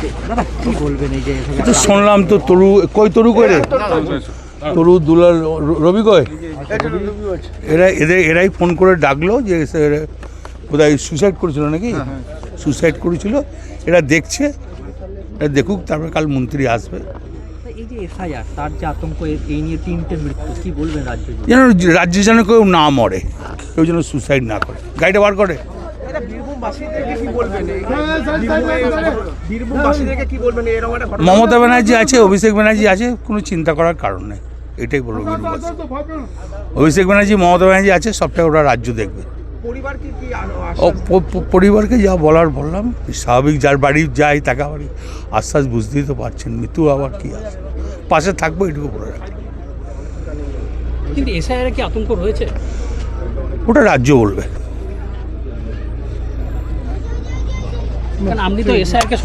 কি বলবেন এই যে তো শুনলাম তো তরু কই তরু কই রে? তরু দুলাল রবি কই? এরা এদের এরাই ফোন করে ডাকলো যে বোধহয় সুসাইড করেছিল নাকি? সুইসাইড করেছিল। এরা দেখছে এরা দেখুক তারপরে কাল মন্ত্রী আসবে। রাজ্যে যেন কেউ না মরে কেউ যেন সুইসাইড না করে। গাড়িটা বার করে। এটা বীরভূমবাসীদেরকে কি বলবেন? বীরভূমবাসীদেরকে কি বলবেন? এরকম একটা ঘটনা মমতা ব্যানার্জি আছে অভিষেক ব্যানার্জি আছে কোনো চিন্তা করার কারণ নেই। এটাই বলব বীরভূমবাসী। অভিষেক ব্যানার্জি মমতা ব্যানার্জি আছে সবটাই ওরা রাজ্য দেখবে। পরিবারকে যা বলার বললাম স্বাভাবিক যার বাড়ি যায় তাকে আবার আশ্বাস বুঝতেই তো পারছেন মৃত্যু আবার কি আছে পাশে থাকব এটুকু বলে রাখি। কিন্তু এসআইআর কি আতঙ্ক রয়েছে? ওটা রাজ্য বলবে। কারণ আপনি তো এসআইআর কে